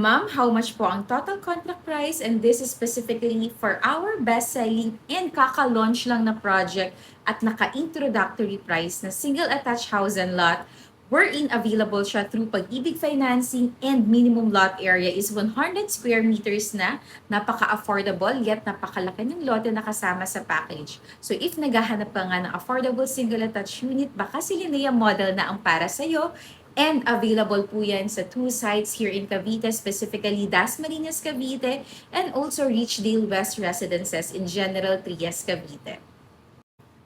Ma'am, how much po ang total contract price? And this is specifically for our best-selling and kaka-launch lang na project at naka-introductory price na single attached house and lot wherein available siya through pag-ibig financing and minimum lot area is 100 square meters na napaka-affordable yet napakalaki ng lote na kasama sa package. So if naghahanap ka nga ng affordable single attached unit, baka si Linnea model na ang para sa'yo And available po yan sa two sites here in Cavite, specifically Dasmariñas, Cavite, and also Richdale West Residences in General Trias, Cavite.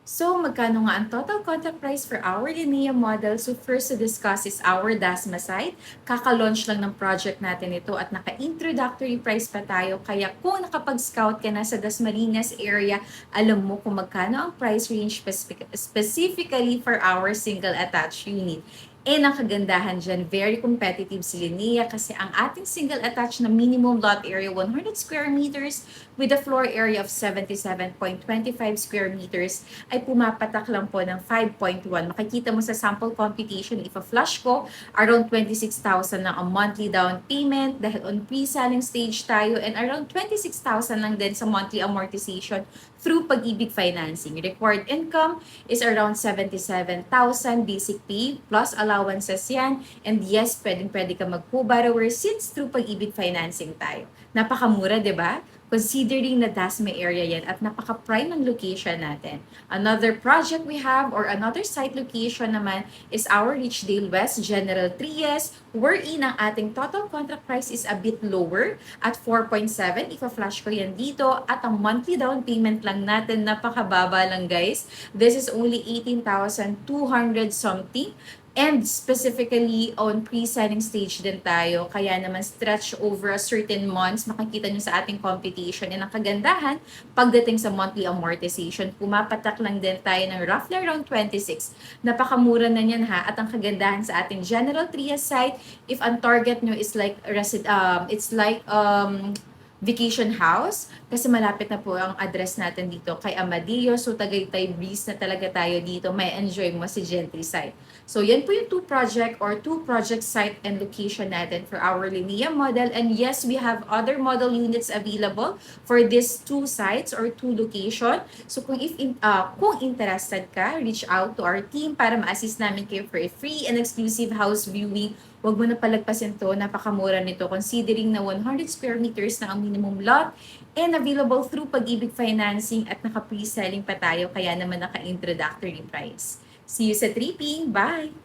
So, magkano nga ang total contract price for our Linnea model? So, first to discuss is our Dasma site. Kaka-launch lang ng project natin ito at naka-introductory price pa tayo. Kaya kung nakapag-scout ka na sa Dasmariñas area, alam mo kung magkano ang price range specific- specifically for our single attached unit. And ang kagandahan dyan, very competitive si Linnea kasi ang ating single attached na minimum lot area 100 square meters with a floor area of 77.25 square meters ay pumapatak lang po ng 5.1. Makikita mo sa sample computation, if a flush ko, around 26,000 lang ang monthly down payment dahil on pre-selling stage tayo and around 26,000 lang din sa monthly amortization through pag-ibig financing. Required income is around 77,000 basic pay plus allowances yan. And yes, pwedeng pwede ka mag-co-borrower since through pag-ibig financing tayo. Napakamura, di ba? Considering na Dasma area yan at napaka-prime ng location natin. Another project we have or another site location naman is our Richdale West General Trias wherein ang ating total contract price is a bit lower at 4.7 if flash ko yan dito at ang monthly down payment lang natin napakababa lang guys. This is only 18,200 something And specifically on pre-selling stage din tayo, kaya naman stretch over a certain months, makikita nyo sa ating computation. And ang kagandahan, pagdating sa monthly amortization, pumapatak lang din tayo ng roughly around 26. Napakamura na yan ha. At ang kagandahan sa ating General Trias site, if ang target nyo is like, um, it's like um, vacation house kasi malapit na po ang address natin dito kay Amadillo. So Tagaytay breeze na talaga tayo dito. May enjoy mo si Gentry site. So yan po yung two project or two project site and location natin for our Linnea model. And yes, we have other model units available for these two sites or two location. So kung if in, uh, kung interested ka, reach out to our team para ma-assist namin kayo for a free and exclusive house viewing Huwag mo na palagpasin to, napakamura nito considering na 100 square meters na ang minimum lot and available through pag-ibig financing at naka-pre-selling pa tayo kaya naman naka-introductory price. See you sa tripping! Bye!